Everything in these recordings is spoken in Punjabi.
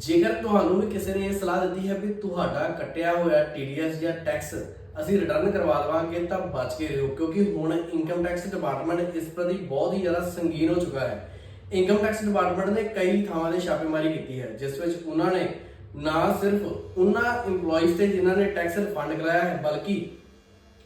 ਜੇਕਰ ਤੁਹਾਨੂੰ ਵੀ ਕਿਸੇ ਨੇ ਇਹ ਸਲਾਹ ਦਿੱਤੀ ਹੈ ਵੀ ਤੁਹਾਡਾ ਕੱਟਿਆ ਹੋਇਆ TDS ਜਾਂ ਟੈਕਸ ਅਸੀਂ ਰਿਟਰਨ ਕਰਵਾ ਲਵਾਂਗੇ ਤਾਂ ਬਚ ਕੇ ਰਹੋ, ਕਿਉਂਕਿ ਹੁਣ ਇਨਕਮ ਟੈਕਸ ਡਿਪਾਰਟਮੈਂਟ ਇਸ ਪ੍ਰਤੀ ਬਹੁਤ ਹੀ ਜ਼ਿਆਦਾ ਸੰਗੀਨ ਹੋ ਚੁੱਕਾ ਹੈ। ਇਨਕਮ ਟੈਕਸ ਡਿਪਾਰਟਮੈਂਟ ਨੇ ਕਈ ਥਾਵਾਂ ਤੇ ਛਾਪੇਮਾਰੀ ਕੀਤੀ ਹੈ, ਜਿਸ ਵਿੱਚ ਉਹਨਾਂ ਨੇ ਨਾ ਸਿਰਫ ਉਹਨਾਂ EMPLOYEES ਤੇ ਜਿਨ੍ਹਾਂ ਨੇ ਟੈਕਸ ਰਿਫੰਡ ਕਰਾਇਆ ਹੈ, ਬਲਕਿ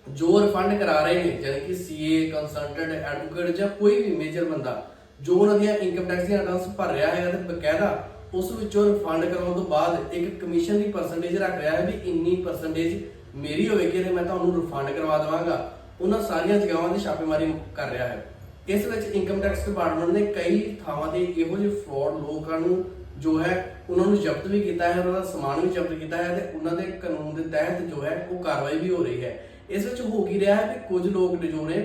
ਜੋ ਰਿਫੰਡ ਕਰਾ ਰਹੇ ਨੇ ਜਿਵੇਂ ਕਿ ਸੀਏ ਕੰਸਲਟੈਂਟ ਐਡਵੋਕੇਟ ਜਾਂ ਕੋਈ ਵੀ ਮੇਜਰ ਬੰਦਾ, ਜੋ ਉਹਨਾਂ ਦੀਆਂ ਇਨਕਮ ਟੈਕਸ ਦੀਆਂ ਰਿਟਰਨਸ ਭਰ ਰਿਹਾ ਹੈ ਤੇ ਬਕਾਇਦਾ ਉਸ ਵਿੱਚੋਂ ਰਿਫੰਡ ਕਰਾਉਣ ਤੋਂ ਬਾਅਦ ਇੱਕ ਕਮਿਸ਼ਨ ਦੀ ਪਰਸੈਂਟੇਜ ਰੱਖ ਰਿਹਾ ਹੈ ਵੀ ਇੰਨੀ ਪਰਸੈਂਟੇਜ ਮੇਰੀ ਹੋਵੇਗੀ ਤੇ ਮੈਂ ਤੁਹਾਨੂੰ ਰਿਫੰਡ ਕਰਵਾ ਦੇਵਾਂਗਾ। ਉਹਨਾਂ ਸਾਰੀਆਂ ਜਗ੍ਹਾਵਾਂ ਤੇ ਛਾਪੇਮਾਰੀ ਕਰ ਰਿਹਾ ਹੈ। ਇਸ ਵਿੱਚ ਇਨਕਮ ਟੈਕਸ ਡਿਪਾਰਟਮੈਂਟ ਨੇ ਕਈ ਥਾਵਾਂ ਤੇ ਇਹੋ ਜਿਹੇ ਫਰਾਡ ਲੋਕਾਂ ਨੂੰ ਜੋ ਹੈ ਉਹਨਾਂ ਨੂੰ ਜ਼ਬਤ ਵੀ ਕੀਤਾ ਹੈ, ਉਹਨਾਂ ਦਾ ਸਮਾਨ ਵੀ ਜ਼ਬਤ ਕੀਤਾ ਹੈ ਤੇ ਉਹਨਾਂ ਦੇ ਕਾਨੂੰਨ ਦੇ ਤਹਿਤ ਜੋ ਹੈ ਉਹ ਕਾਰਵਾਈ ਵੀ ਹੋ ਰਹੀ ਹੈ। ਇਸ ਵਿੱਚ ਹੋ ਕੀ ਰਿਹਾ ਹੈ ਕਿ ਕੁਝ ਲੋਕ ਜੋ ਨੇ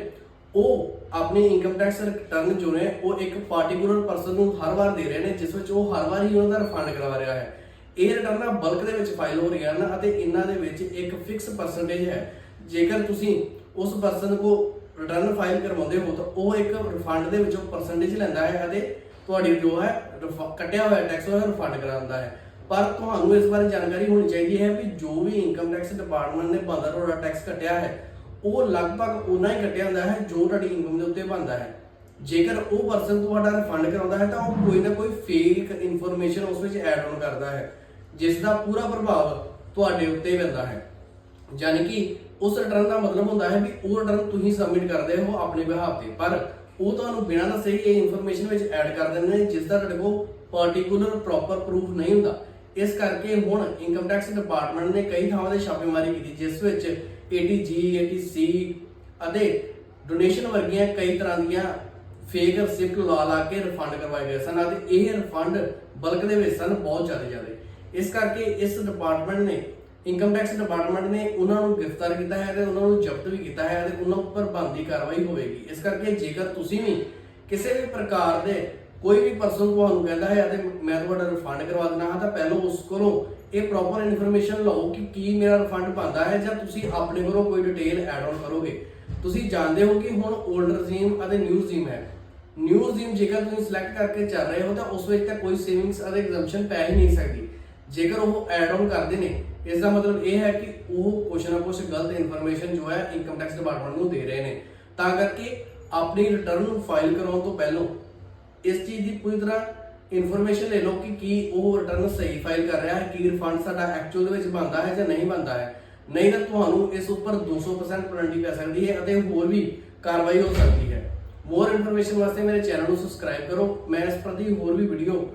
ਉਹ ਆਪਣੀ ਇਨਕਮ ਟੈਕਸ ਰਿਟਰਨ ਜੋ ਨੇ ਉਹ ਇੱਕ ਪਾਰਟਿਕੂਲਰ ਪਰਸਨ ਨੂੰ ਹਰ ਵਾਰ ਦੇ ਰਹੇ ਨੇ, ਜਿਸ ਵਿੱਚ ਉਹ ਹਰ ਵਾਰ ਹੀ ਉਹਨਾਂ ਦਾ ਰਿਫੰਡ ਕਰਵਾ ਰਿਹਾ ਹੈ। ਇਹ ਰਿਟਰਨਾਂ ਬਲਕ ਦੇ ਵਿੱਚ ਫਾਈਲ ਹੋ ਰਹੀਆਂ ਹਨ ਅਤੇ ਇਹਨਾਂ ਦੇ ਵਿੱਚ ਇੱਕ ਫਿਕਸ ਪਰਸੈਂਟੇਜ ਹੈ। ਜੇਕਰ ਤੁਸੀਂ ਉਸ ਪਰਸਨ ਕੋ ਰਿਟਰਨ ਫਾਈਲ ਕਰਵਾਉਂਦੇ ਹੋ, ਤਾਂ ਉਹ ਇੱਕ ਰਿਫੰਡ ਦੇ ਵਿੱਚੋਂ ਪਰਸੈਂਟੇਜ ਲੈਂਦਾ ਹੈ ਅਤੇ ਤੁਹਾਡੀ ਜੋ ਹੈ ਕੱਟਿਆ ਹੋਇਆ ਟੈਕਸ ਉਹ ਰਿਫੰਡ ਕਰਾਉਂਦਾ ਹੈ। ਪਰ ਤੁਹਾਨੂੰ ਇਸ ਬਾਰੇ ਜਾਣਕਾਰੀ ਹੋਣੀ ਚਾਹੀਦੀ ਹੈ ਵੀ ਜੋ ਵੀ ਇਨਕਮ ਟੈਕਸ ਡਿਪਾਰਟਮੈਂਟ ਨੇ ਬੰਦਾ ਤੁਹਾਡਾ ਟੈਕਸ ਕੱਟਿਆ ਹੈ ਉਹ ਲਗਭਗ ਉਨਾ ਹੀ ਕੱਟਿਆ ਹੁੰਦਾ ਹੈ ਜੋ ਤੁਹਾਡੀ ਇਨਕਮ ਦੇ ਉੱਤੇ ਬਣਦਾ ਹੈ। ਜੇਕਰ ਉਹ ਪਰਸਨ ਤੁਹਾਡਾ ਰਿਫੰਡ ਕਰਾਉਂਦਾ ਹੈ, ਤਾਂ ਉਹ ਕੋਈ ਨਾ ਕੋਈ ਫੇਕ ਇਨਫੋਰਮੇਸ਼ਨ ਉਸ ਵਿੱਚ ਐਡ ਆਨ ਕਰਦਾ ਹੈ, ਜਿਸ ਦਾ ਪੂਰਾ ਪ੍ਰਭਾਵ ਤੁਹਾਡੇ ਉੱਤੇ ਪੈਂਦਾ ਹੈ। ਯਾਨੀ ਕਿ ਉਸ ਰਿਟਰਨ ਦਾ ਮਤਲਬ ਹੁੰਦਾ ਹੈ ਵੀ ਉਹ ਰਿਟਰਨ ਤੁਸੀਂ ਸਬਮਿਟ ਕਰਦੇ ਹੋ ਆਪਣੇ ਬਿਹਾਫ ਤੇ, ਪਰ ਉਹ ਤੁਹਾਨੂੰ ਬਿਨਾਂ ਦੱਸੇ ਹੀ ਇਹ ਇਨਫੋਰਮੇਸ਼ਨ ਵਿੱਚ ਐਡ ਕਰ ਦਿੰਦੇ ਨੇ, ਜਿਸ ਦਾ ਤੁਹਾਡੇ ਕੋਲ ਪਾਰਟਿਕੂਲਰ ਪ੍ਰੋਪਰ ਪ੍ਰੂਫ ਨਹੀਂ ਹੁੰਦਾ। ਇਸ ਕਰਕੇ ਹੁਣ ਇਨਕਮ ਟੈਕਸ ਡਿਪਾਰਟਮੈਂਟ ਨੇ ਕਈ ਥਾਵਾਂ ਤੇ ਛਾਪੇਮਾਰੀ ਕੀਤੀ, ਜਿਸ ਵਿੱਚ ATG ATC ਅਤੇ ਡੋਨੇਸ਼ਨ ਵਰਗੀਆਂ ਕਈ ਤਰ੍ਹਾਂ ਦੀਆਂ ਫੇਕ ਰਸਿਪਟ ਲਾ ਲਾ ਕੇ ਰਿਫੰਡ ਕਰਵਾਏ ਗਏ ਸਨ ਅਤੇ ਇਹ ਰਿਫੰਡ ਬਲਕ ਦੇ ਵਿੱਚ ਸਨ, ਬਹੁਤ ਜ਼ਿਆਦਾ ਜ਼ਿਆਦਾ। ਇਸ ਕਰਕੇ ਇਸ ਡਿਪਾਰਟਮੈਂਟ ਨੇ ਇਨਕਮ ਟੈਕਸ ਡਿਪਾਰਟਮੈਂਟ ਨੇ ਉਹਨਾਂ ਨੂੰ ਗ੍ਰਿਫਤਾਰ ਕੀਤਾ ਹੈ ਤੇ ਉਹਨਾਂ ਨੂੰ ਜ਼ਬਤ ਵੀ ਕੀਤਾ ਹੈ ਤੇ ਉਹਨਾਂ ਉੱਪਰ ਬੰਦੀ ਕਾਰਵਾਈ ਹੋਵੇਗੀ। ਇਸ ਕਰਕੇ ਜੇਕਰ ਤੁਸੀਂ ਵੀ ਕਿਸੇ ਵੀ ਪ੍ਰਕਾਰ ਦੇ ਕੋਈ ਵੀ ਪਰਸਨ ਤੁਹਾਨੂੰ ਕਹਿੰਦਾ ਹੈ ਅਤੇ ਮੈਂ ਤੁਹਾਡਾ ਰਿਫੰਡ ਕਰਵਾ ਦੇਣਾ ਹਾਂ, ਤਾਂ ਪਹਿਲਾਂ ਉਸ ਕੋਲੋਂ ਇਹ ਪ੍ਰੋਪਰ ਇਨਫੋਰਮੇਸ਼ਨ ਲਓ ਕਿ ਕੀ ਮੇਰਾ ਰਿਫੰਡ ਬਣਦਾ ਹੈ ਜਾਂ ਤੁਸੀਂ ਆਪਣੇ ਕੋਲੋਂ ਕੋਈ ਡਿਟੇਲ ਐਡ ਆਨ ਕਰੋਗੇ। ਤੁਸੀਂ ਜਾਣਦੇ ਹੋ ਕਿ ਹੁਣ 올ਡ ਰਜੀਮ ਅਤੇ ਨਿਊ ਰਜੀਮ ਹੈ। ਨਿਊ ਰਜੀਮ ਜੇਕਰ ਤੁਸੀਂ ਸਿਲੈਕਟ ਕਰਕੇ ਚੱਲ ਰਹੇ ਹੋ, ਤਾਂ ਉਸ ਵਿੱਚ ਤਾਂ ਕੋਈ ਸੇਵਿੰਗਸ ਅਤੇ ਐਗਜ਼ੈਂਪਸ਼ਨ ਪੈ ਹੀ ਨਹੀਂ ਸਕਦੀ। ਜੇਕਰ ਉਹ ਐਡ ਆਨ ਕਰਦੇ ਨੇ, ਇਸ ਦਾ ਮਤਲਬ ਇਹ ਹੈ ਕਿ ਉਹ ਕੁਛ ਨਾ ਕੁਛ ਗਲਤ ਇਨਫੋਰਮੇਸ਼ਨ ਜੋ ਹੈ ਇਨਕਮ ਟੈਕਸ ਡਿਪਾਰਟਮੈਂਟ ਨੂੰ ਦੇ ਰਹੇ ਨੇ। ਤਾਂ ਕਰਕੇ ਆਪਣੀ ਰਿਟਰਨ ਫਾਈਲ ਕਰਾਉਣ ਤੋਂ ਪਹਿਲਾਂ ਇਸ ਚੀਜ਼ ਦੀ ਪੂਰੀ ਤਰ੍ਹਾਂ ਇਨਫੋਰਮੇਸ਼ਨ ਲੈ ਲਓ ਕਿ ਕੀ ਉਹ ਰਿਟਰਨ ਸਹੀ ਫਾਈਲ ਕਰ ਰਿਹਾ ਹੈ, ਕੀ ਰਿਫੰਡ ਸਾਡਾ ਐਕਚੁਅਲ ਦੇ ਵਿੱਚ ਬਣਦਾ ਹੈ ਜਾਂ ਨਹੀਂ ਬਣਦਾ ਹੈ। ਨਹੀਂ ਤਾਂ ਤੁਹਾਨੂੰ ਇਸ ਉੱਪਰ 200% ਪੈਨਲਟੀ ਪੈ ਸਕਦੀ ਹੈ ਅਤੇ ਹੋਰ ਵੀ ਕਾਰਵਾਈ ਹੋ ਸਕਦੀ ਹੈ। ਮੋਰ ਇਨਫੋਰਮੇਸ਼ਨ ਵਾਸਤੇ ਮੇਰੇ ਚੈਨਲ ਨੂੰ ਸਬਸਕ੍ਰਾਈਬ ਕਰੋ। ਮੈਂ ਇਸ ਪ੍ਰਤੀ ਹੋਰ ਵੀ ਵੀਡੀਓ